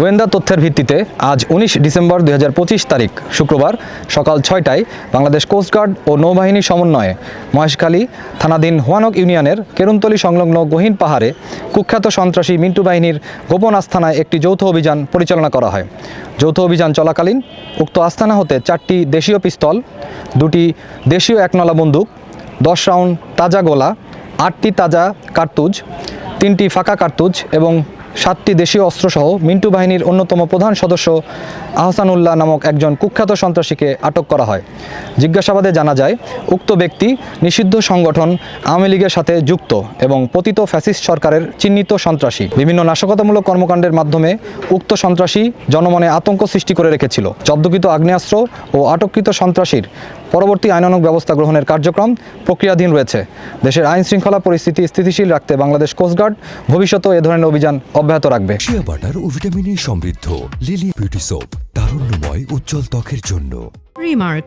গোয়েন্দা তথ্যের ভিত্তিতে আজ উনিশ ডিসেম্বর দু হাজার পঁচিশ তারিখ, শুক্রবার সকাল ছয়টায় বাংলাদেশ কোস্টগার্ড ও নৌবাহিনী সমন্বয়ে মহেশখালী থানাধীন হোয়ানক ইউনিয়নের কেরুন্তলি সংলগ্ন গহীন পাহাড়ে কুখ্যাত সন্ত্রাসী মিন্টু বাহিনীর গোপন আস্থানায় একটি যৌথ অভিযান পরিচালনা করা হয়। যৌথ অভিযান চলাকালীন উক্ত আস্থানা হতে চারটি দেশীয় পিস্তল, দুটি দেশীয় একনলা বন্দুক, দশ রাউন্ড তাজা গোলা, আটটি তাজা কার্তুজ, তিনটি ফাঁকা কার্তুজ এবং সাতটি দেশীয় অস্ত্রসহ মিন্টু বাহিনীর অন্যতম প্রধান সদস্য আহসানুল্লাহ নামক একজন কুখ্যাত সন্ত্রাসীকে আটক করা হয়। জিজ্ঞাসাবাদে জানা যায় উক্ত ব্যক্তি নিষিদ্ধ সংগঠন আওয়ামী লীগের সাথে যুক্ত এবং পতিত ফ্যাসিস্ট সরকারের চিহ্নিত সন্ত্রাসী। বিভিন্ন নাশকতামূলক কর্মকাণ্ডের মাধ্যমে উক্ত সন্ত্রাসী জনমনে আতঙ্ক সৃষ্টি করে রেখেছিল। জব্দকৃত আগ্নেয়াস্ত্র ও আটককৃত সন্ত্রাসীর পরবর্তী আইনানুগ ব্যবস্থা গ্রহণের কার্যক্রম প্রক্রিয়াধীন রয়েছে। দেশের আইন শৃঙ্খলা পরিস্থিতি স্থিতিশীল রাখতে বাংলাদেশ কোস্টগার্ড ভবিষ্যতে এ ধরনের অভিযান অব্যাহত রাখবে। শিয়া বাটার ও ভিটামিনে সমৃদ্ধ লিলি বিউটি সোপ তারুণ্যময় উজ্জ্বল ত্বকের জন্য। Remark,